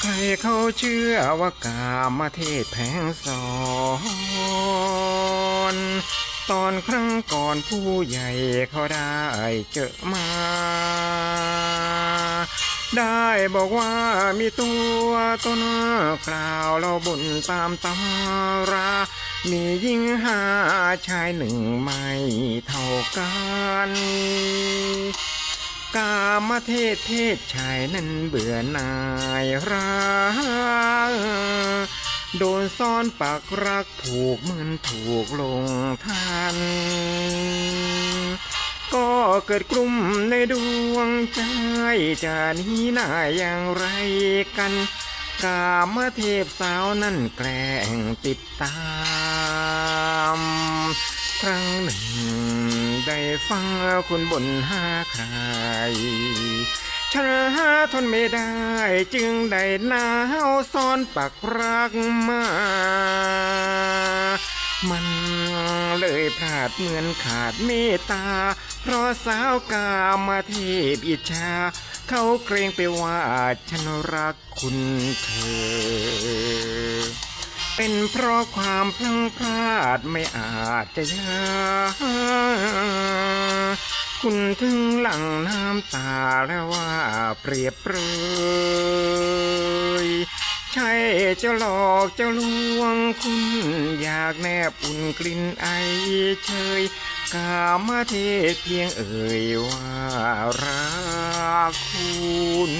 ใครเขาเชื่อว่ากามเทศแผงสอนตอนครั้งก่อนผู้ใหญ่เขาได้เจอมา ได้บอกว่ามีตัวตนกล่าวเราบนตามตำรา มียิ่งห้าชายหนึ่งไม่เท่ากัน กามเทศเพศชายนั้นเบื่อหน่ายรักโดนซ่อนปักรักผูกเหมือนถูกลงทัน ก็เกิดกลุ่มในดวงใจจะหนี้หน้าอย่างไรกัน กามเทพสาวนั่นแกล้งติดตามครั้งหนึ่งได้ฟังคุณบนหาใคร ชนะทนไม่ได้จึงได้หนาวซ่อนปักรักมา มันเลยพลาดเหมือนขาดเมตตา เพราะสาวกามาเทพอิจฉาเขาเกรงไปว่าฉันรักคุณเธอ เป็นเพราะความพลังพลาดไม่อาจจะยา คุณถึงหลังน้ำตาแล้วว่าเปรียบเปรยใช่เจ้าหลอกเจ้าลวงคุณอยากแนบอุ่นกลิ่นไอเชยกามาเทศเพียงเอ่ยว่ารักคุณ